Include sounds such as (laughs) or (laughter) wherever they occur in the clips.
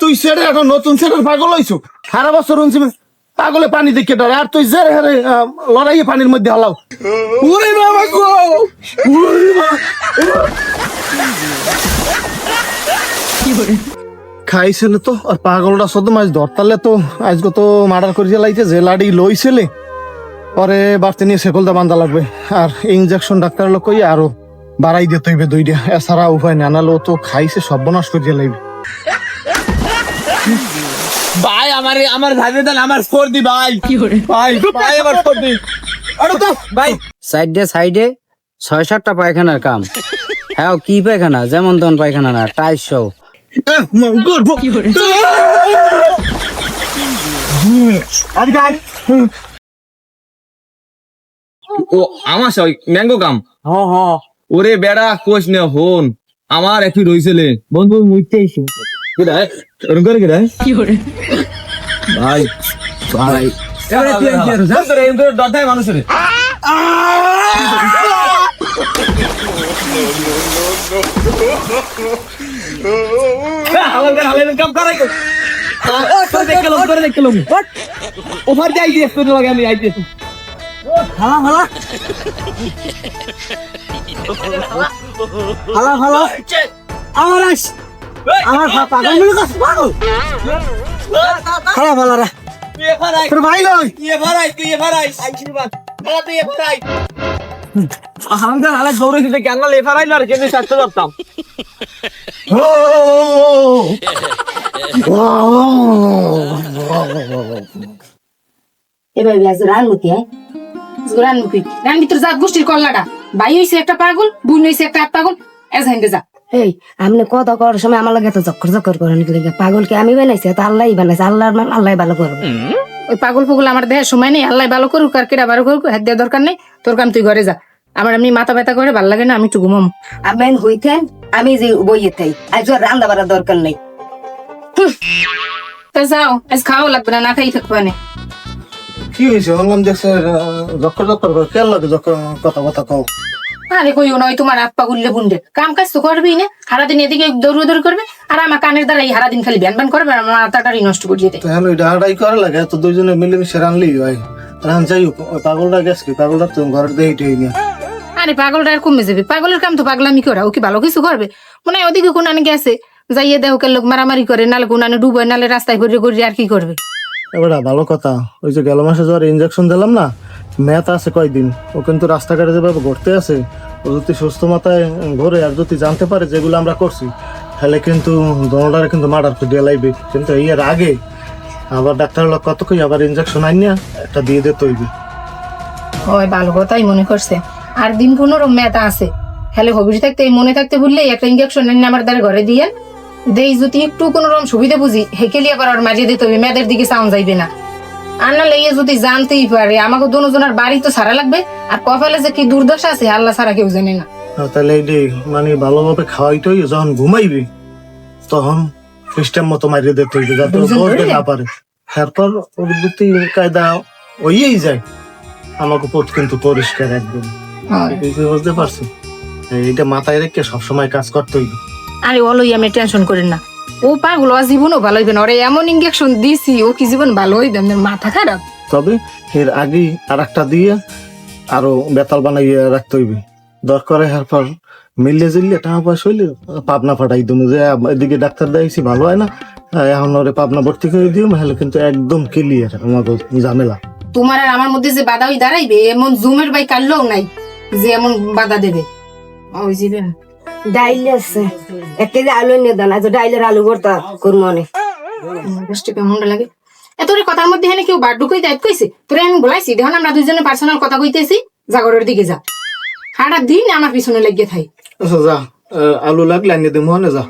তুই সেরে এখন নতুন সেরের পাগল হইছু? সারা বছর শুনছি পাগলে পানি দেখে ডরে আর তুই জেরে হারে লড়াইয়ে পানির মধ্যে হলাও। উরে বাবা গো। খাইছিল তো, আর পাগলটা সদ মাছ ধরতালে তো, আজকে তো মার্ডার করিয়া লাইছে যে লাড়ি লইছিলে। পরে বাড়তে নিয়ে সেকলদা বান্ধা লাগবে। আর ইঞ্জেকশন ডাক্তার লোক কই আরও বাড়াই দিতে হইবে দুইটা। এছাড়া উপায় না নাহলে ও তো খাইছে, সর্বনাশ করিয়া লাইবে ভাই আমার আমার ভাই দেন আমার স্কোর দি ভাই। ভাই ভাই আমার স্কোর দি। আরে তো ভাই। সাইডে সাইডে ছয় সাতটা পায়খানার কাম। হ্যাঁ কি পায়খানা? যেমন তেমন পায়খানা না টাইস সহ। ও আমার সই ম্যাঙ্গো কাম। হ হ ওরে বেড়া কোচ নে হন। আমার একই রইছিলে বন্ধু মুইতে কেডা এরকম করে ভাই ভাই তুই কি মানুষের করাই কর করে দেখলাম করে দেখলাম ওভার দিয়ে তোর লাগে আমি আইতে হালা হালা হালা হালা আমার আস আমার পাগল মনে করছ পাগল হালা হালা রা। তোর ভাই নয় তুই এফারাই তুই এফারাই আইছি বাস হালা তুই এফারাই আমাদের হালা গৌরব দিতে কেন এফারাই না কেন সাথে করতাম এবার আজ রানমুখী হ্যাঁ? রানমুখী। রান ভিতর যা গোষ্ঠীর কল্লাটা। ভাই হইছে একটা পাগল বুন হইছে একটা পাগল। এজ হাইন্দে যা। এই আপনি কথা করার সময় আমার লাগে তো চক্কর চক্কর করেন কি লাগে? পাগলকে আমি বানাইছি? তো আল্লাহ বানাইছে। আল্লাহর মান আল্লাহ ভালো করবে। ওই পাগল পাগল আমার দেহের সময় নেই। আল্লাহ ভালো করুক আর কেটা ভালো করুক হাত দেওয়ার দরকার নেই। তোর কাম তুই ঘরে যা। আমার এমনি মাথা ব্যথা করে ভালো লাগে না আমি একটু ঘুমাম। আমি হইতেন আমি যে বইয়ে থাই আজ আর রান্না বাড়ার দরকার নেই। তা যাও আজ খাওয়া লাগবে না না খাই থাকবে না কি হয়েছে বললাম দেখছে জক্কর জক্কর করে কেন লাগে জক্কর কথা কথা কও? আরে কইও নয় তোমার হাত পা গুললে বুনডে কাম কাজ তো করবেই না সারাদিন এদিকে দৌড় দৌড় করবে আর আমার কানের দ্বারা এই সারাদিন খালি ব্যান ব্যান করবে আর আমার মাথাটারই নষ্ট করে যেতে তাহলে ওই ডাহাডাই করা লাগে তো দুইজনে মিলেমিশে রানলি হয়। রান যাই হোক ওই পাগলটা গেছে কি? পাগলটা তো ঘরের দেহিটাই নিয়ে। আরে পাগলটা আর কমে যাবে। পাগলের কাম তো পাগলামি করা ও কি ভালো কিছু করবে? মনে হয় ওদিকে কোন আনে গেছে যাইয়ে দেহ কে লোক মারামারি করে নালে কোন আনে ডুবে নালে রাস্তায় ঘুরে ঘুরে আর কি করবে? এবার ভালো কথা ওই যে গেল মাসে জ্বর ইঞ্জেকশন দিলাম না ম্যাথ আছে কয়দিন? ও কিন্তু রাস্তাঘাটে যেভাবে ঘুরতে আছে, ও যদি সুস্থ মাথায় ঘুরে আর যদি জানতে পারে যেগুলো আমরা করছি, তাহলে কিন্তু দোনোটারে কিন্তু মার্ডার করে দিয়ে লাইবে কিন্তু এই এর আগে আবার ডাক্তার লোক কত কই আবার ইঞ্জেকশন আইন না একটা দিয়ে দিতে হইবে। হয় ভালো কথাই মনে করছে। আর দিন পনেরো মেতা আছে। হ্যালে হবির থাকতে, মনে থাকতে বললে একটা ইঞ্জেকশন এনে আমার দ্বারা ঘরে দিয়ে দেই, যদি একটু কোনো রকম সুবিধা বুঝি হেকেলি আবার আর মারিয়ে দিতে হবে মেয়েদের দিকে সাউন্ড যাইবে না। আর না লেগে যদি জানতেই পারে আমাকে দুজনের বাড়ি তো সারা লাগবে আর কপালে যে কি দুর্দশা আছে আল্লাহ সারা কেউ জানে না। তাহলে এই মানে ভালোভাবে খাওয়াইতেই যখন ঘুমাইবি তখন সিস্টেম মতো মারিয়ে দিতে হইবে যাতে বলতে না পারে। তারপর ওর প্রতি কায়দা ওইই যায়। আমাকে পথ কিন্তু পরিষ্কার একদম। বুঝতে পারছি? এইটা মাথায় রেখে সবসময় কাজ করতে হইবে আরে ওলই আমি টেনশন করেন না। ও পাগল ও জীবনও ভালো হইবে না। ওরে এমন ইঞ্জেকশন দিছি ও কি জীবন ভালো হইবে? আপনার মাথা খারাপ। তবে এর আগেই আর একটা দিয়ে আরও বেতাল বানাইয়ে রাখতে হইবে। দরকারে তারপর মিললে জিললে টাকা পয়সা হইলে পাবনা ফাটাই দিম। যে এদিকে ডাক্তার দেখাইছি ভালো হয় না। এখন ওরে পাবনা ভর্তি করে দিও তাহলে কিন্তু একদম ক্লিয়ার আমাকে ঝামেলা। তোমার আর আমার মধ্যে যে বাধা ওই দাঁড়াইবে এমন জুমের বাই কাটলেও নাই যে এমন বাধা দেবে। ওই জিবেন ডাইল আছে। এক কেজি আলু নিয়ে দেন আজ ডাইলের আলু ভর্তা করব অনেক গোষ্ঠী কেমন লাগে। এ তোর কথার মধ্যে হেনে কেউ বার ঢুকাই দেয় কইছে? তোর আমি বলাইছি দেখুন আমরা দুইজনে পার্সোনাল কথা কইতেছি জাগরের দিকে যা। সারা দিন আমার পিছনে লেগে থাই। আচ্ছা যা আলু লাগলে আনিয়ে মনে যা।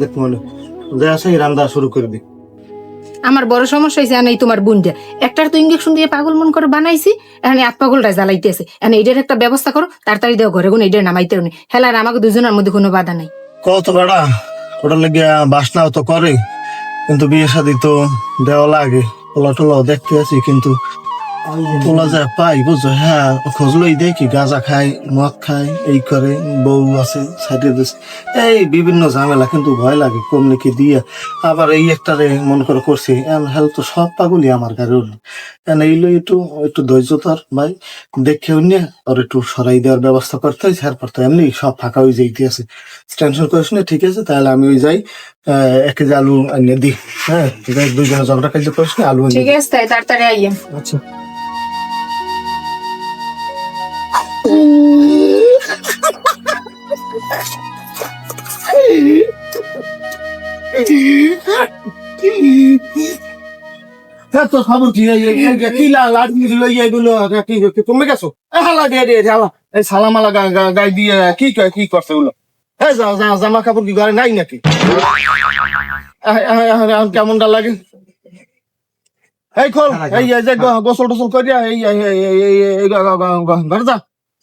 দেখ মনে যা আছে রান্না শুরু করে দি। আমার বড় সমস্যা হয়েছে এনে তোমার বুনটা একটার তো ইঞ্জেকশন দিয়ে পাগল মন করে বানাইছি এনে আত পাগলটা জ্বালাইতেছে এনে এইটার একটা ব্যবস্থা করো, তাড়াতাড়ি দেওয়া ঘরে, কোনো এইটার নামাইতে নেই। হেলার আমাকে দুজনের মধ্যে কোনো বাধা নাই। কত বেড়া ওটা লেগে বাসনাও তো করে, কিন্তু বিয়ে শাদি তো দেওয়া লাগে দেখতে আছি, কিন্তু তোলা যায় পাই বুঝছ? হ্যাঁ খোঁজলই দেখি গাঁজা খায় মদ খায় এই করে বউ আছে সাইডে এই বিভিন্ন ঝামেলা কিন্তু ভয় লাগে কমনে কি দিয়ে। আবার এই একটা রে মনে করে করছি হেল তো সব পাগলই আমার গাড়ি উঠল এন এইলো একটু একটু ধৈর্য ধর ভাই। দেখে নিয়ে আর একটু সরাই দেওয়ার ব্যবস্থা করতে হয় তারপর তো এমনি সব ফাঁকা হয়ে যাইতে আছে। টেনশন করিস না ঠিক আছে তাহলে আমি ওই যাই এক কেজি আলু এনে দিই। হ্যাঁ দুইজনে ঝগড়া কাজ করিস না আলু ঠিক আছে তাড়াতাড়ি আইয়ে। আচ্ছা। তো খবর কি? কি লা লাট দিল কি তুমি গেছো? হালা, দে দে হালা। এই সালামালা দিয়ে কি কি করছে ওগুলো এই যা যা জামা কাপড় কি ঘরে নাই লাগে? এই খোল, এই যে গোসল টোসল করিয়া, এই ঘরে যা।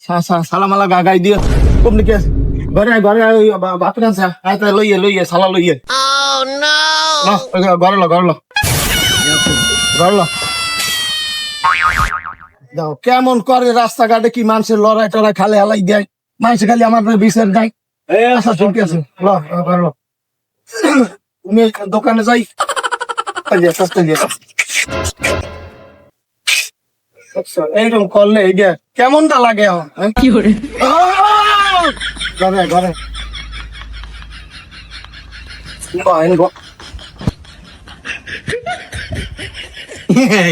সালামালা গা গাই দিয়ে কমনি কে ঘরে আয়, ঘরে বাপের আছে আয় তাই লইয়ে লইয়ে সালা লইয়ে। ঘ- ঘরে লো ঘরে লো। ঘরে লো। দাও কেমন করে রাস্তাঘাটে কি মানুষের লড়াই টড়াই খালে হালাই দেয়? মানুষ খালি আমার বিচার দেয়। আচ্ছা ঠিক আছে। ল ল, ঘরে লো। তুমি দোকানে যাই। দিয়ে আচ্ছা, এইরকম করলে এই কেমনটা লাগে হ্যাঁ? ঘরে ঘরে।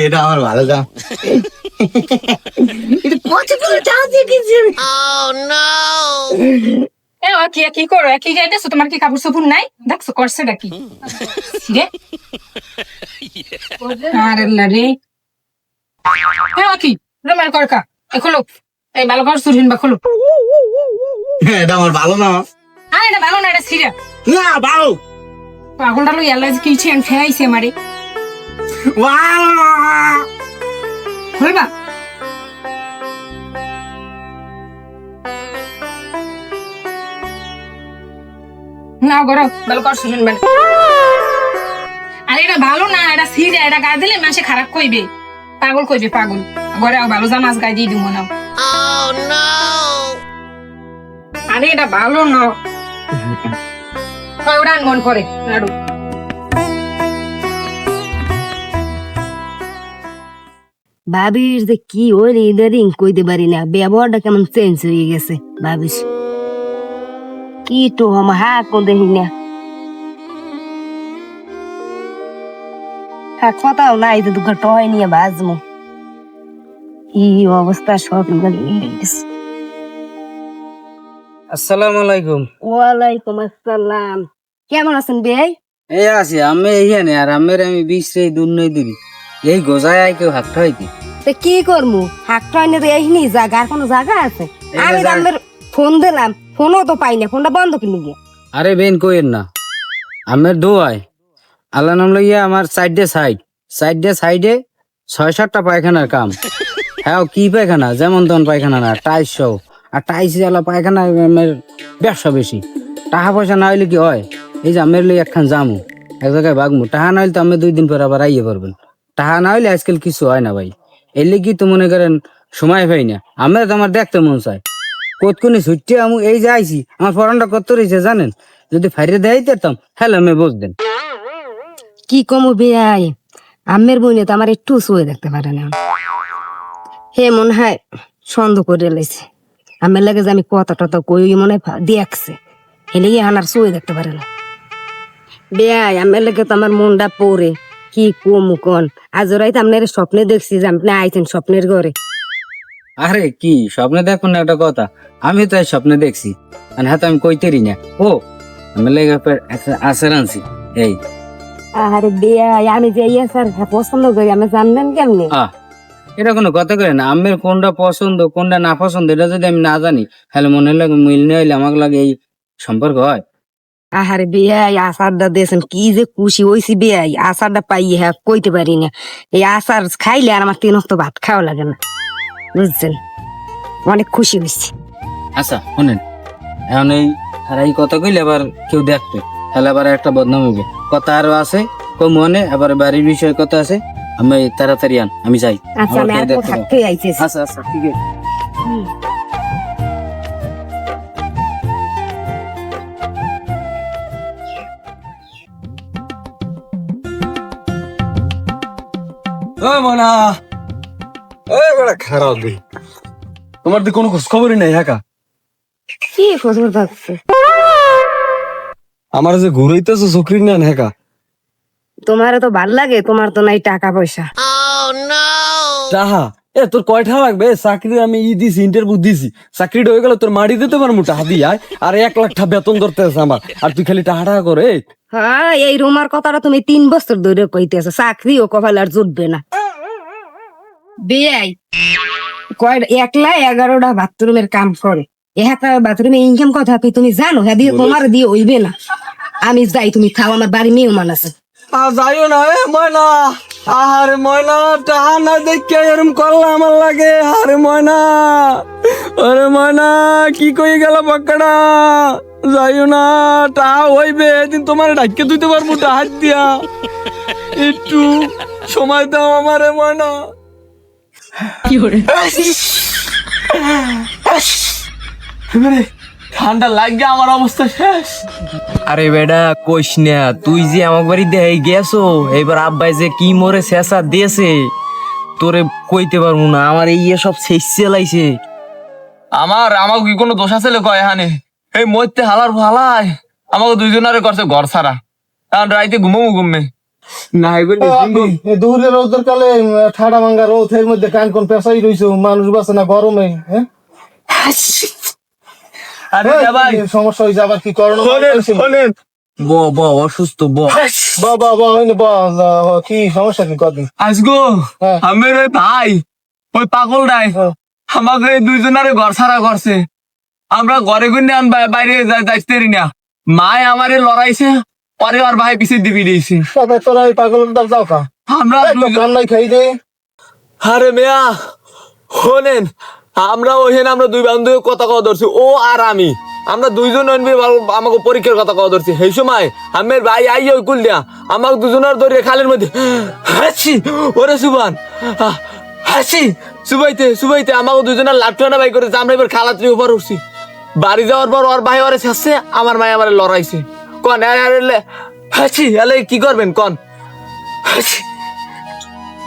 এটা আমার ভালো দাম এ ও কি কি করো? কি যাইতেছো? তোমার কি কাপড় সাপুর নাই? দেখছ করছে (laughs) নাকি রে আরে কি করকা এ খোলো। এই ভালো করে সুরিন বা খোলো। এটা আমার ভালো না। আরে এটা ভালো না এটা সিরা না ভালো। পাগলটা লই আল্লাহ কি ছেন ফেয়াইছে খুলবা? না গরো ভালো করে সুরিন বা আরে এটা ভালো না এটা সিরা এটা গায়ে দিলে মাসে খারাপ কইবে। পাগল কইবে, পাগল। ঘরে আও ভালো জামাজ গায়ে দিয়ে দিব না আরে, এটা ভালো না। হয় ওটা মন করে নাড়ু ভাবির যে কি ওই ইদারিং কইতে পারি না, ব্যবহারটা কেমন চেঞ্জ হয়ে গেছে ভাবিস কি তো, আমার হা কোন দেখি না। হ্যাঁ কথাও নাই তো দুটো টয় নিয়ে বাজমু। কি অবস্থা সব আসসালামু আলাইকুম ওয়ালাইকুম আসসালাম। কেমন আছেন ভাই? এই আছি আমি এইখানে আর আমের আমি বিশ্রে দুর্নই দিলি। এই গোজায় আই কেউ হাত খাইতি তে কি করমু? হাক টয় নিয়ে এইনি জায়গা আর কোনো জায়গা আছে? এই আমি আপনার ফোন দিলাম ফোনও তো পাই না ফোনটা বন্ধ কিনে গিয়ে আরে বেন কইেন না আমের দোয়ায়। আল্লাহ নাম লইয়া আমার সাইডে সাইড সাইডে সাইডে ছয়, সাতটা পায়খানার কাম। হ্যাঁ কি পায়খানা? যেমন তেমন পায়খানা না, টাইস সহ। আর টাইস জ্বালা পায়খানা ব্যবসা বেশি। টাকা পয়সা না হইলে কি হয়? এই যে আমের লই একখান জামু, এক জায়গায় বাগমু। টাহা না হইলে তো আমি দুই দিন পর আবার আইয়ে পারবেন টাকা না হইলে আজকাল কিছু হয় না ভাই। এর কি তো মনে করেন সময় পাই না। আমরা তো আমার দেখতে মন চায়। কতক্ষণে ছুটতে আমি, এই যে আইছি, আমার ফরনটা কত রয়েছে জানেন? যদি ফাইরে দেয় দিতাম, হ্যালো, আমি বুঝতেন কি কমু বেয়াই? আমের বইনে তো আমার একটু শুয়ে দেখতে পারে না। হে মনে হয় সন্দেহ করে লেছে। আমের লাগে যে আমি কথা টথা কই মনে হয় দেখছে। হেলে গিয়ে হানার শুয়ে দেখতে পারে না। বেয়াই আমের লাগে তো আমার মনটা পড়ে। কি কমু কন? আজ রাইতে আপনার স্বপ্নে দেখছি যে আপনি আইছেন স্বপ্নের ঘরে। আরে কি, স্বপ্নে দেখুন না একটা কথা। আমি তো স্বপ্নে দেখছি। আর হ্যাঁ তো আমি কইতেরি না। ও আমি লেগে আসের আনছি। এই আরে বেয়াই আমি যে ইয়ে স্যার পছন্দ করি আমি জানবেন কেমনি? এটা কোনো কথা করে না। আমের কোনটা পছন্দ কোনটা না পছন্দ এটা যদি আমি না জানি তাহলে মনে লাগে মিল নিয়ে হইলে আমাকে লাগে এই সম্পর্ক হয়? আহারে বেয়াই আচারটা দিয়েছেন কি যে খুশি হয়েছি বেয়াই আচারটা পাই হ্যাঁ কইতে পারি না। এই আচার খাইলে আর আমার তিন তো ভাত খাওয়া লাগে না বুঝছেন? অনেক খুশি হয়েছি আচ্ছা শোনেন এখন এই আর এই কথা কইলে আবার কেউ দেখবে। তাহলে আবার একটা বদনাম হবে কথা আরও আছে কো মনে আবার বাড়ির বিষয়ে কথা আছে। আমি তাড়াতাড়ি আন আমি যাই। আচ্ছা আমি আর। থাকতে আইতেছি? আচ্ছা আচ্ছা ঠিক আছে। ও মনা। এই বড় খারাপ তোমার তো কোনো খোঁজ খবরই নাই হ্যাঁ কি খবর থাকছে আমার যে ঘুরাইতেছো চকরি না হ্যাঁ তোমার তো ভালো লাগে তোমার তো নাই টাকা পয়সা টাহা এ তোর কয়টা লাগবে? চাকরি আমি ই দিছি ইন্টারভিউ দিছি। চাকরিটা হয়ে গেল তোর মারি দিতে পারব টাকা দিয়ে। আয় আর এক লাখ টাকা বেতন ধরতে আছে আমার। আর তুই খালি টাকা টাকা করে হ্যাঁ এই রুমার কথাটা তুমি তিন বছর ধরে কইতেছো চাকরি ও কপাল আর জুটবে না। বিয়াই কয় একলা এগারোটা বাথরুমের কাম করে। একটা বাথরুমে ইনকাম কথা কি তুমি জানো হ্যাঁ দিয়ে তোমার দিয়ে হইবে না আমি যাই তুমি খাও আমার বাড়ি মেহমান আছে যাইও না এ ময়না আহারে ময়না টাহা না দেখে এরম করলে আমার লাগে আরে ময়না আরে ময়না কি কই গেল বাক্কাটা যাইও না টাহা হইবে এদিন তোমার ডাক্কে দিতে পারব টাহার দিয়া একটু সময় দাও আমারে ময়না এবারে ঠান্ডা লাগে আমার অবস্থা শেষ। আরে বেডা কইস না তুই যে আমার বাড়ি দেখাই গেছো এবার আব্বাই যে কি মরে শেষা দিয়েছে তোরে কইতে পারব না আমার এই সব শেষ লাইছে আমার আমাকে কি কোনো দোষ আছে কয় এখানে এই মরতে হালার হালাই আমাকে দুইজনারে করছে ঘর ছাড়া। কারণ রাইতে ঘুমো ঘুমে। না এগুলো দুপুরে রোদের কালে ঠাডা ভাঙ্গা রোদ এর মধ্যে কান কোন পেশাই রইছো মানুষ বাসে না গরমে হ্যাঁ? আরে ভাই সমস্যা হয়েছে আবার? কি করোনা শোনেন শোনেন। ব ব অসুস্থ ব। বা বা বা হইনি কি সমস্যা কি? কদিন। আসগো হ্যাঁ। ওই ভাই ওই পাগল। আমাকে দুইজনারে ঘর ছাড়া করছে। আমরা ঘরে গুনে আন বাই- বাইরে যাইতে না। মায় আমারে লড়াইছে পরে আর ভাই পিছে দিবি দিয়েছে। তবে তোরা এই পাগলের দাম যাও কা। আমরা দুইজন- খাই দে। আরে মেয়া শোনেন আমরা ওইখানে আমরা দুই বান্ধব কথা কথা ধরছি, ও আর আমি। আমরা দুইজন আমাকে পরীক্ষার কথা কথা ধরছি। সেই সময় আমের ভাই আই ওই কুল দিয়া আমাকে দুজনের ধরে খালের মধ্যে, হাসি, ওরে সুবান হাসি, সুবাইতে সুবাইতে আমাকে দুজনের লাট্টুয়ানা বাই করেছে, আমরা এবার খালাত্রি উপর উঠছি। বাড়ি যাওয়ার পর ওর ভাই ওরে শেষে আমার মায় আমার লড়াইছে। কন হাসি আলে কি করবেন, কন? হাসি।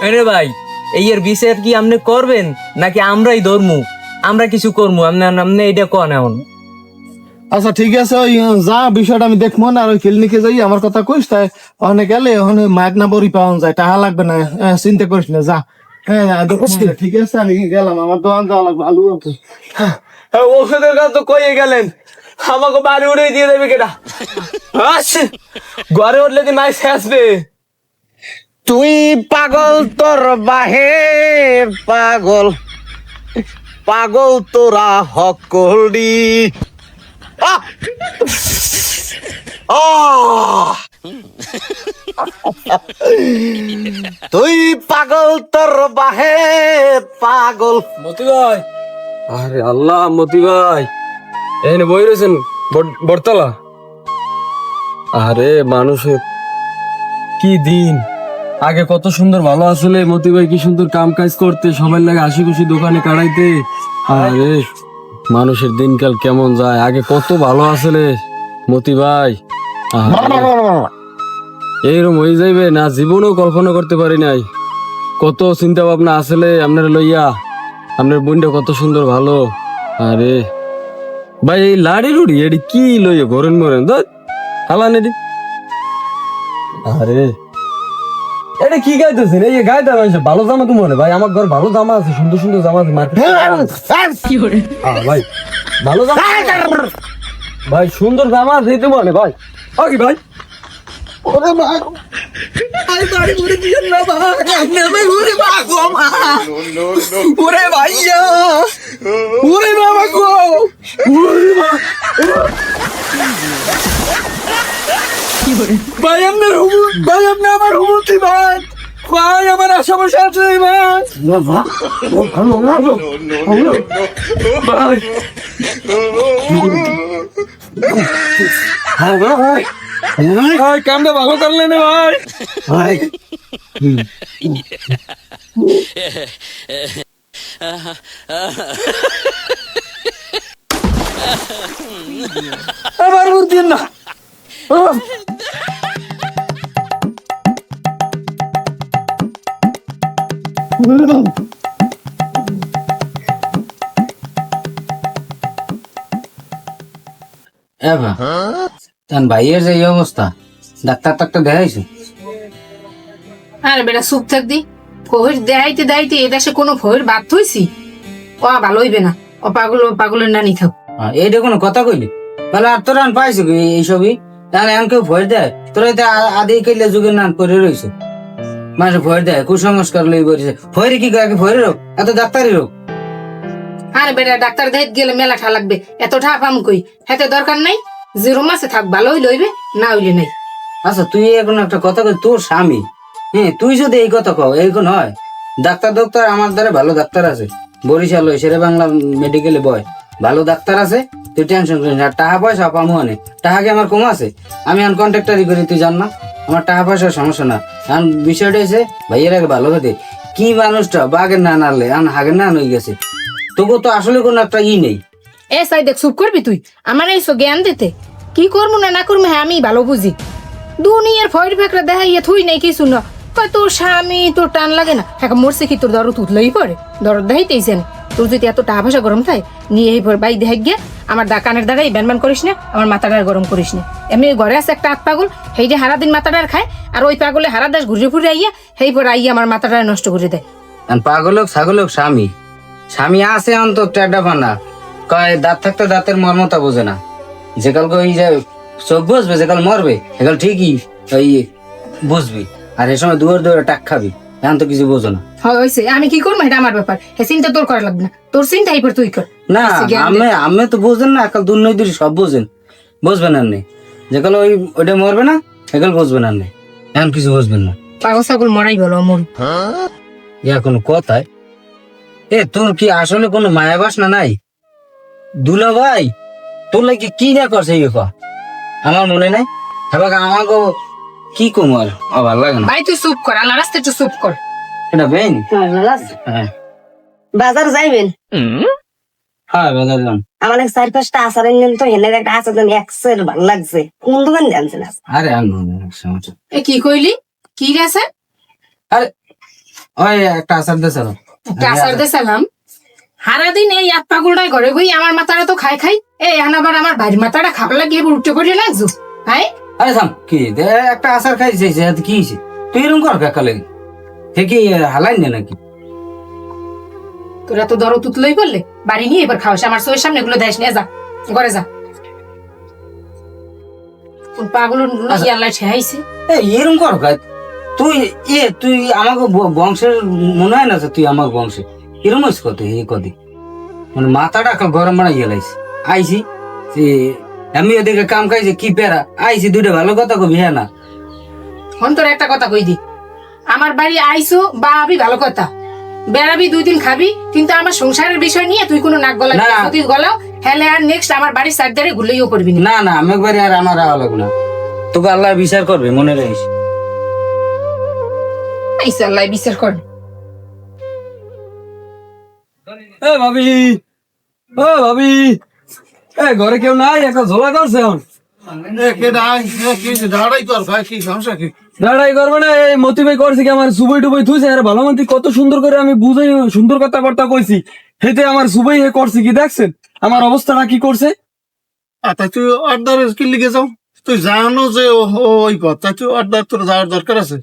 আরে ভাই এই এর বিচার কি আপনি করবেন? নাকি আমরাই ধরমু? আমরা কিছু করব আপনি আপনি এটা কন এখন? আচ্ছা ঠিক আছে ওই যা বিষয়টা আমি দেখব না আর ওই ক্লিনিকে যাই আমার কথা কইস তাই ওখানে গেলে ওখানে মায়ের না বড়ি পাওয়া যায় টাকা লাগবে না চিন্তা করিস না যা। হ্যাঁ ঠিক আছে আমি গেলাম আমার দোকান যাওয়া লাগবে আলু হ্যাঁ, ওষুধের কাজ তো কইয়ে গেলেন। আমাকে বাড়ি উড়ে দিয়ে দেবে কেটা আচ্ছা ঘরে উঠলে দিন মাই শেষবে তুই পাগল তোর বাহে পাগল। পাগল তোরা হকলি! তুই পাগল তোর বাহে পাগল। মতি ভাই আরে আল্লাহ মতি ভাই এখানে বই রয়েছেন বট- বটতলা। আরে মানুষের কি দিন? আগে কত সুন্দর ভালো আসলে, মতি ভাই কি সুন্দর কাম কাজ করতে সবাই লাগে হাসি খুশি দোকানে কাড়াইতে। আরে, মানুষের দিনকাল কেমন যায়, আগে কত ভালো আসলে, মতি ভাই। এইরকম হয়ে যাইবে না, জীবনেও কল্পনা করতে পারি নাই। কত চিন্তা ভাবনা আসলে আপনার লইয়া, আপনার বোনটা কত সুন্দর ভালো। আরে, ভাই, এই লাড়ি রুড়ি, এটি কি লইয়া ঘরেন মরেন? হালান এটি আরে এটা কি গাইতেছেন? এই গাইতে মানুষ ভালো জামা তো মনে ভাই আমার ঘর ভালো জামা আছে সুন্দর সুন্দর জামা আছে মার্কেট। ভাই ভালো জামা ভাই সুন্দর জামা আছে তো মনে ভাই। ও কি ভাই? ওরে ভাই আই বাড়ি ঘুরে দিয়েন না ভাই। আপনি ঘুরে বাগো মা। ওরে ভাইয়া। ওরে বাবা গো। ওরে মা- ভাই আপনার ভাই আপনি আমার হুমুতি ভাই। ভাই আমার আশেপাশে আছে ভাই। ভাই। হ্যাঁ ভাই ভাই কামটা ভালো করলেন ভাই। ভাই। আবার বুঝছেন না। (laughs) তান ভাইয়ের যে এই অবস্থা ডাক্তার টাক্তার দেখাইছো? আরে বেটা চুপ থাক দি ফহির দেখাইতে দেখাইতে এ দেশে কোনো বাদ হইছি ও ভালো হইবে না। ও পাগল ও পাগলের নানি থাক। কোনো কথা কইলি? তাহলে আর তোর পাইছো কি এইসবই? তাহলে এখন কেউ ভয় দেয়? তোরা তো আদি কেলে যুগের নান করে রয়েছে মানুষ ভয় দেয় কুসংস্কার লই বলেছে ভয়ের কি কয়? ভয়ের রোগ এত ডাক্তারি রোগ আরে বেটা ডাক্তার দেখাইতে গেলে মেলা ঠা লাগবে। এত ঠা পাম কই? হেতে দরকার নাই যে রুম আছে থাক ভালো হইলে হইবে না হইলে নাই। আচ্ছা তুই এখন একটা কথা কই তোর স্বামী? হ্যাঁ তুই যদি এই কথা কও এই কোন হয়? ডাক্তার ডাক্তার আমার দ্বারা ভালো ডাক্তার আছে। বরিশাল শেরে বাংলা মেডিকেলে বয়। ভালো ডাক্তার আছে তুই টেনশন করিস আর টাকা পয়সা পামু আনে টাকা কি আমার কম আছে? আমি এখন কন্ট্রাক্টারি করি, তুই জান না? আমার টাকা পয়সার সমস্যা না। এখন বিষয়টা হয়েছে ভাইয়ের আগে ভালো কথা কি মানুষটা, বাঘের না নাড়লে আন হাগের না হয়ে গেছে। তবু তো আসলে কোনো একটা ই নেই। এ সাই দেখ চুপ করবি তুই? আমার এই জ্ঞান দিতে। কি করব না না করব হ্যাঁ আমি ভালো বুঝি। দুনিয়ার ফয়ের ফেকরা দেখা ইয়ে থুই নেই কিছু না। তোর স্বামী, তোর টান লাগে না। হ্যাঁ মরছে কি তোর দরদ উঠলেই পড়ে দরদ দেখাইতেইছে না। তোর যদি এত টাকা পয়সা গরম থাকে, নিয়ে এই পর বাই দেখাই গিয়ে, আমার দা কানের দ্বারা ব্যান করিস না, আমার মাথাটা গরম করিস না। এমনি ঘরে আছে একটা হাত পাগল, সেই যে হারা দিন মাথাটা আর খায়, আর ওই পাগলে হারা দাস ঘুরে ফুরে আইয়া, সেই পর আইয়া আমার মাথাটা নষ্ট করে দেয়। পাগল হোক, ছাগল হোক, স্বামী। স্বামী আছে অন্ত টেডা ফানা কয়, দাঁত থাকতে দাঁতের মর্মতা বোঝে না। যেকাল ওই যে চোখ বসবে যেকাল মরবে সেকাল ঠিকই ওই বুঝবি। আর এ সময় দুয়ার দুয়ারে টাক খাবি। এখন তো কিছু বোঝো না। হয়েছে আমি কি করব? এটা আমার ব্যাপার। হ্যাঁ চিন্তা তোর করা লাগবে না। তোর চিন্তা তুই কর। না আমি আমি তো বোঝেন না একাল সব বোঝেন। বুঝবেন আর নেই যেকাল ওই ওইটা মরবে না সেকাল বুঝবেন আর নেই এখন কিছু বুঝবেন না। পাগল ছাগল মরাই মন ইয়া কোনো কথায় এ তোর কি আসলে কোনো মায়া বাসনা নাই? দুলা ভাই তোর লাগে কি না করছে ইয়ে? আমার মনে নাই? এবার আমাকে কি কমার আবার লাগে না। ভাই তুই চুপ কর আল্লাহ রাস্তায় একটু চুপ কর। এটা বেন হ্যাঁ বাজার যাইবেন? হ্যাঁ বাজার যান আমার এক চার পাঁচটা আচার এনেন তো একটা আচার দেন একশের ভালো লাগছে। কোন দোকান জানছেন আরে সমস্যা নেই। এ কি কইলি? কি গেছে আরে ওই একটা আসার দেশ একটা আসার দে সালাম সারাদিন এই এক পাগলটাই ঘরে বই আমার মাথাটা তো খাই খাই। এই এখন আবার আমার বাড়ির মাথাটা খাবার লাগিয়ে এবার উঠে পড়ে লাগছো হ্যাঁ আরে থাম কি দে একটা আসার খাইছে কি হয়েছে তুই এরকম কর কাকালে সে কি হালাই না নাকি? তোরা তো দর তুতলই বললে? বাড়ি নিয়ে এবার খাওয়াস আমার সামনে এগুলো দেশ নিয়ে যা ঘরে যা। কোন পাগল আল্লাহ ঠেহাইছে? এরকম কর তুই এ তুই আমাকে বংশের মনে হয় না যে তুই আমার বংশে? এরকম কত এই কদি? মানে মাথাটা গরম বানাই গেলাইছি আইছি যে আমি ওদিকে কাম খাইছি কি পেরা আইছি দুটো ভালো কথা কবি হ্যাঁ না? হন তোর একটা কথা কই দি। আমার বাড়ি আইসো বা আবি ভালো কথা। বেড়াবি দুই দিন খাবি কিন্তু আমার সংসারের বিষয় নিয়ে তুই কোনো নাক গলা না। তুই গলাও হেলে আর নেক্সট আমার বাড়ির সাইড ধারে ঘুরলেইও করবি না। না না আমি একবারে আর আমার আওয়া লাগবে না। তোকে আল্লাহ বিচার করবে মনে রাখিস। আইসা আল্লাহ বিচার কর। এ ভাবি ও ভাবি। এ ঘরে কেউ নাই? একটা ঝোলা করছে এখন। দাঁড়াই করবে না এই মতি ভাই করছে কি আমার সুবই টুবই থুইছে? আরে ভালো মন্ত্রী কত সুন্দর করে আমি বুঝাই সুন্দর কথাবার্তা কইছি। হেতে আমার সুবই হে করছে কি দেখছেন? আমার অবস্থাটা কি করছে? তাই তুই অর্ডার কি লিখে যাও? তুই জানো যে ও ও ওই পথ। তাই তুই অর্ডার তোর যাওয়ার দরকার আছে?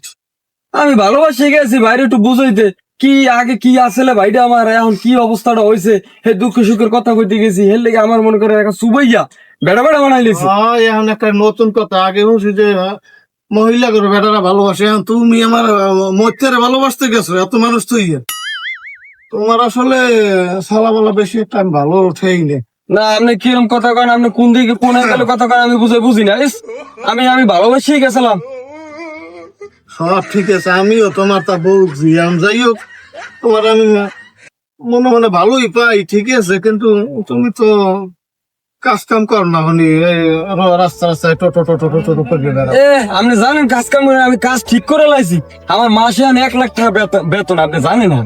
আমি ভালোবাসে গেছি বাইরে একটু বুঝাইতে। কি আগে কি আসলে ভাইটা আমার? এখন কি অবস্থাটা হয়েছে হে দুঃখ সুখের কথা কইতে গেছি। হের লেগে আমার মনে করে একটা সুবইয়া বেড়া বেড়া বানাই লেছি। হ্যাঁ এখন একটা নতুন কথা। আগে বলছি যে মহিলা করে বেটারা ভালোবাসে। এখন তুমি আমার মধ্যে ভালোবাসতে গেছো। এত মানুষ তুই তোমার আসলে সালাবালা বেশি একটা আমি ভালো উঠেই নে। না আপনি কিরম কথা কন? আপনি কোন দিকে কোন অ্যাঙ্গেলে কথা কন? আমি বুঝে বুঝি না। আমি আমি ভালোবাসেই গেছিলাম। সব ঠিক আছে। আমিও তোমার তা আমি যাই হোক তোমার আমি মনে মনে ভালোই পাই ঠিক আছে কিন্তু তুমি তো কাজ কাম কর না এই রাস্তা রাস্তায় টোটো টোটো টোটো করে এ আপনি জানেন কাজ কাম করে আমি কাজ ঠিক করে লাইছি। আমার মাসে আন এক লাখ টাকা বেতন- আপনি জানেন না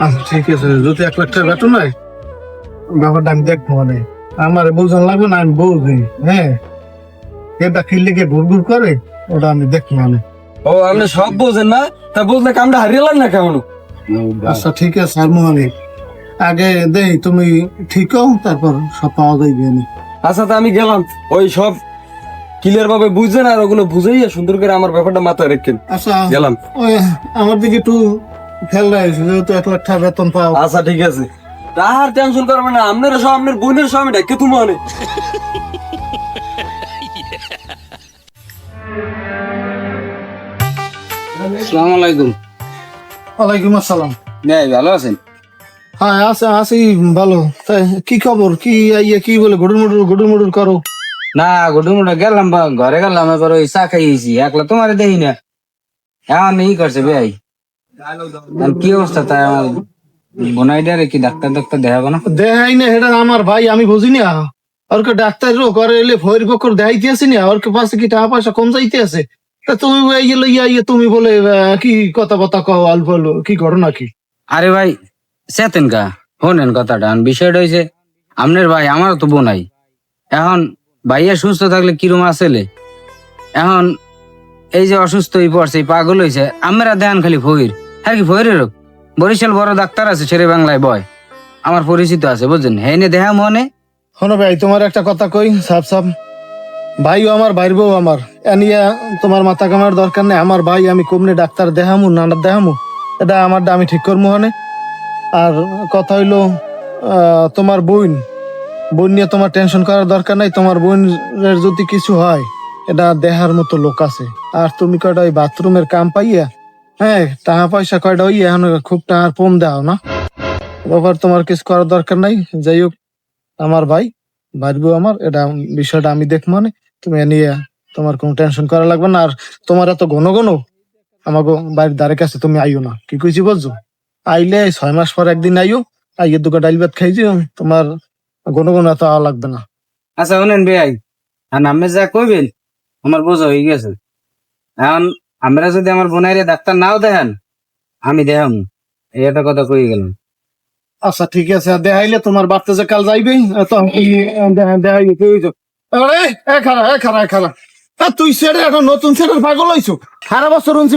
আচ্ছা ঠিক আছে যদি এক লাখ টাকা বেতন নাই ব্যাপারটা আমি দেখব মানে। আমার বোঝান লাগবে না আমি বুঝি হ্যাঁ। এটা খেললে গিয়ে ঘুর ঘুর করে ওটা আমি দেখব মানে। ও আপনি সব বোঝেন না তা বলতে কামটা হারিয়ে লাগ না কেমন? আচ্ছা ঠিক আছে আর মোহানি। আগে দেই তুমি ঠিক হও তারপর সব পাওয়া যাইবে নি। আচ্ছা তা আমি গেলাম। ওই সব ক্লিয়ার ভাবে বুঝছেন আর ওগুলো বুঝাইয়া সুন্দর করে আমার ব্যাপারটা মাথায় রেখেন। আচ্ছা গেলাম। ওই আমার দিকে একটু খেয়াল রাখিস যেহেতু এক লাখ টাকা বেতন পাও। আচ্ছা ঠিক আছে। তার টেনশন করবে না আপনারা সব আপনার বোনের সব আমি ডেকে তুমি অনেক আসসালামু আলাইকুম। ওয়ালাইকুম আসসালাম। ভাই ভালো আছেন? হ্যাঁ আছে আছি ভালো। তাই কি খবর? কি ইয়ে কি বলে গুডুর মুডুর গুডুর মুডুর করো? না গুডু মুডা গেলাম ঘরে গেলাম এবার ওই চা খাইয়েছি। একলা তোমার দেখি না। এখন ই করছে ভাই কি অবস্থা তাই আমার? বোনাইডারে কি ডাক্তার ডাক্তার দেখাবো না? দেখাই না এটা আমার ভাই আমি বুঝি না। ওর কে ডাক্তার করে এলে ভয়ের পক্ষর দেখাইতে আসি না। ওর কে পাশে কি টাকা পয়সা কম যাইতে আছে? তুমি এই লইয়া ইয়ে তুমি বলে কি কথা কথা কও আল বলো কি ঘটনা কি? আরে ভাই চেতেন কা শোনেন কথাটা বিষয়টা হয়েছে আপনার ভাই আমারও তো বোনাই এখন ভাইয়া সুস্থ থাকলে কিরম আসলে? এখন এই যে অসুস্থ হয়ে পড়ছে পাগল হয়েছে আমরা দেন খালি ফকির। হ্যাঁ কি ফকিরেরও বরিশাল বড় ডাক্তার আছে ছেড়ে বাংলায় বয়। আমার পরিচিত আছে বুঝছেন? হ্যাঁ নে দেহা মনে। শোনো ভাই তোমার একটা কথা কই সাপ সাপ ভাইও আমার ভাইর বউ আমার এনিয়া তোমার মাথা কামার দরকার নেই। আমার ভাই, আমি কমনে ডাক্তার দেখামু না না দেখামু। এটা আমারটা আমি ঠিক করব হনে। আর কথা হইল তোমার বোন। বোন নিয়ে তোমার টেনশন করার দরকার নাই। তোমার বোনের যদি কিছু হয়, এটা দেহার মতো লোক আছে। আর তুমি কয়টা ওই বাথরুমের কাম পাইয়া হ্যাঁ টাকা পয়সা কয়টা ওই এখন খুব টাকার পম দাও না। ব্যাপার তোমার কিছু করার দরকার নাই। যাই হোক, আমার ভাই বাড়বো আমার, এটা বিষয়টা আমি দেখ মানে তুমি এ নিয়ে তোমার কোনো টেনশন করা লাগবে না। আর তোমার এত ঘন ঘন আমাকে বাড়ির দ্বারে কাছে তুমি আইও না। কি কইছি বুঝছ আইলে ছয় মাস পর একদিন আইও আইয়ে দুটো ডাইল ভাত খাইছি তোমার ঘন ঘন এত আওয়া লাগবে না। আচ্ছা শুনেন ভাই আর আমি যা কইবেন আমার বোঝা হয়ে গেছে। এখন আমরা যদি আমার বোনাইরে ডাক্তার নাও দেখান আমি দেখাম। এই একটা কথা কই গেলাম। আচ্ছা ঠিক আছে। দেখাইলে তোমার বাড়তে যে কাল যাইবে তো তো আরে এ খারা এ খারা এ খারা তা তুই সেরে এখন নতুন সেরের পাগল হইছো? সারা বছর উনছি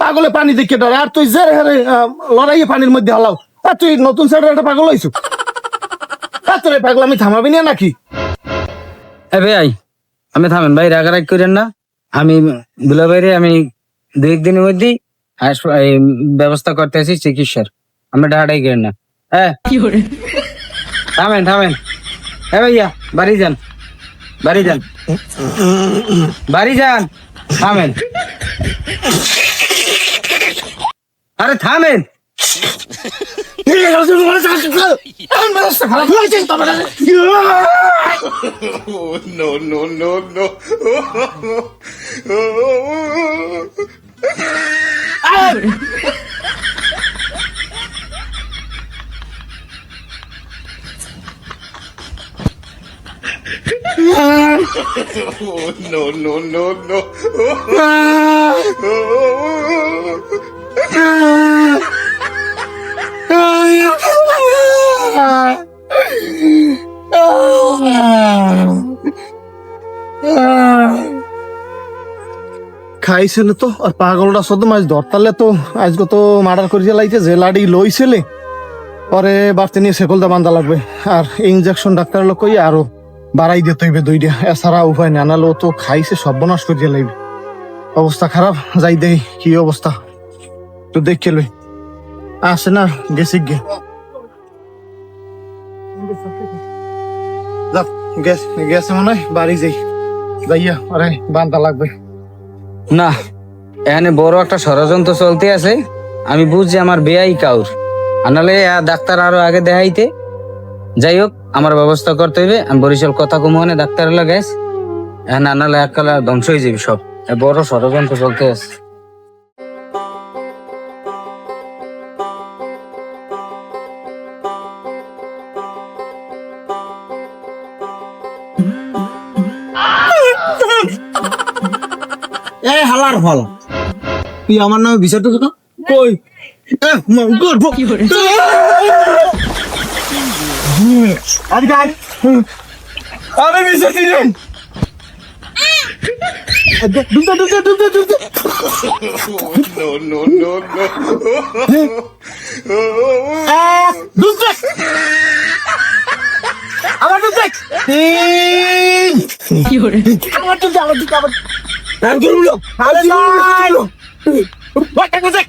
পাগলে পানি দেখে ডরে আর তুই জের হারে লড়াইয়ে পানির মধ্যে হালাও। আর তুই নতুন সেরের একটা পাগল হইছো? আর তোর পাগল আমি থামাবি না নাকি? এ ভাই আমি থামেন ভাই রাগারাগ করেন না। আমি দুলা ভাইরে আমি দুই একদিনের মধ্যেই ব্যবস্থা করতে আছি চিকিৎসার। আমি ডাহাটাই করেন না। হ্যাঁ? থামেন থামেন। হ্যাঁ ভাইয়া বাড়ি যান। বাড়ি যান। বাড়ি যান। থামেন। আরে থামেন। (laughs) খাইছিল তো, আর পাগলটা সদ মাছ ধরতালে তো, আজকে তো মার্ডার করে লাইছে, যে লাডি লইছিলে। পরে বাড়তে নিয়ে সেকলটা বান্ধা লাগবে, আর ইঞ্জেকশন ডাক্তার লোক কই আরও। বাড়াই দিতে হইবে দুইটা এছাড়া উপায় না নাহলে ও তো খাইছে সর্বনাশ করিয়া লাইবে। অবস্থা খারাপ, যাই দেই, কি অবস্থা? তো দেখে লই। আসে না, গেছি গে গেছ- মনে হয়, বাড়ি যাই। যাইয়া আরে বান্ধা লাগবে। না, এখানে বড় একটা ষড়যন্ত্র চলতে আছে। আমি বুঝছি আমার বেয়াই কাউর। আনালে ডাক্তার আরও আগে দেখাইতে। যাই হোক আমার ব্যবস্থা করতে হইবে। আমি বরিশাল কথা কমোহনে মানে ডাক্তার এলো গ্যাস না নাহলে এককালা ধ্বংস হয়ে যাবে সব। বড় ষড়যন্ত্র চলতে আস আমার নামে বিচার তো কই? মা- গর্ভ। আজকে আয়। আমি বিশ্বাসী নেই দুটো দুটো দুটো দুটো এক, দুটো আমার দুটো তিন আমার দুটো আমার দুটো আমার আমি করব না। আরে নাই ওটা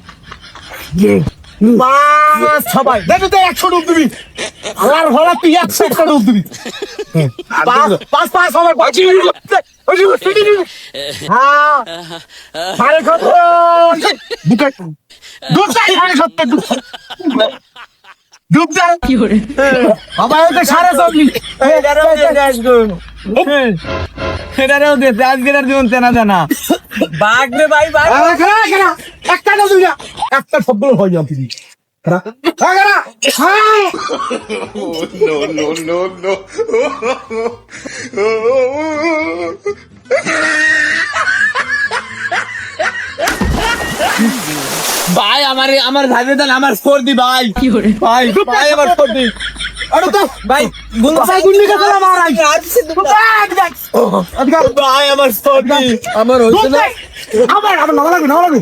সবাই। দেখো তো একশো ডুব দিবি। আল্লাহর ভাড়া তুই একশো একটা ডুব দিবি। পাঁচ পাঁচ সবাই হ্যাঁ। সাড়ে সত্তর দুটো সাড়ে বাবা ওকে সাড়ে চল্লিশ এটারেও দিয়েছে আজকের আর জীবন চেনা জানা। বাঘ রে ভাই বাঘ একটা না দুইটা। একটা শব্দ হয়! না খারা। ভাই আমার আমার ভাই বেদাল আমার সর্দি ভাই। ভাই ভাই আমার সর্দি আরে তো ভাই বলো ভাই গুন্ডি কা তোলা মারাই আজকে ভাই আমার সর্দি আমার হইছে না। আমার আমার নাম লাগবে নাম লাগবে।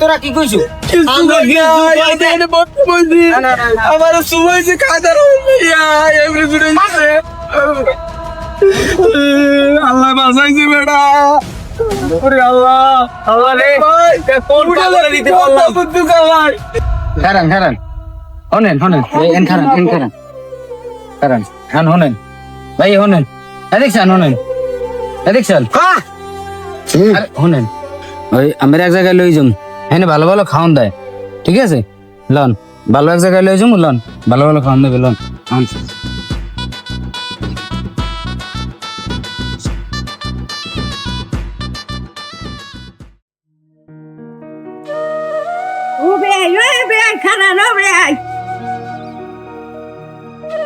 তোরা কি কইছো? আমরা ভাইয়া আল্লাহ বাঁচাইছে বেটা। ওরে আল্লাহ আল্লাহ রে। কোন কালারে দিতে পারলাম? বুদ্ধু কালার খারান খারান। হনেন হনেন। এন খারান এন খারান। খারান খান হনেন। ভাই হনেন। এদিকছেন হনেন। এদিকছেন আরে হনেন। ওই আমরা এক জায়গায় লই যাম। হ্যাঁ ভালো ভালো খাওয়ান দেয়। ঠিক আছে? লন। ভালো এক জায়গায় লই যাম লন। ভালো ভালো খাওয়ান দেবে লন।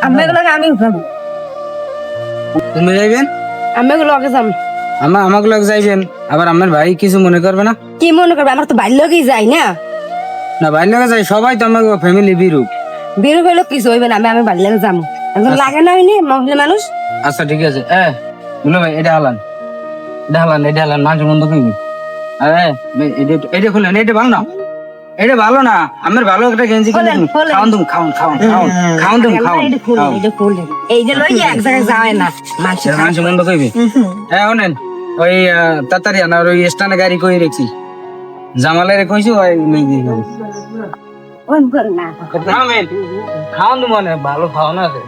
আন। আমি উঠাবো তুমি যাইবেন? আমি লগে যাম। আমার আমাকে যাইবেন। আবার আমার ভাই কিছু মনে করবে না? কি মনে করবে? আমার তো বাড়ির লগেই যাই না। না ভাই লোকে যাই সবাই তো আমার ফ্যামিলি বিরূপ বেরো বেরো কিছু হইবে না। আমি আমি লাগে যাব একদম লাগে না হইনি মহিলা মানুষ? আচ্ছা ঠিক আছে। এ বলো ভাই এটা হালান। এটা হালান এটা হালান মাঝে বন্ধ করবি আরে ভাই, এটা এটা খুলেন এটা ভালো না। এটা ভালো না। আমার ভালো একটা গেঞ্জি কিনে তুমি খাওয়ান খাওয়ান খাওয়ান খাওয়ান তুমি খাওয়ান এটা খুলুন, এই যে লই এক জায়গায় যায় না মানুষের মাঝে বন্ধ করবি হ্যাঁ শোনেন ওই তাড়াতাড়ি আনার ওই স্টানে গাড়ি কই রেখছি। জামালের কইছি ওই দিয়ে করে না। খাওয়ান তুমি মানে ভালো খাওয়ান আছে।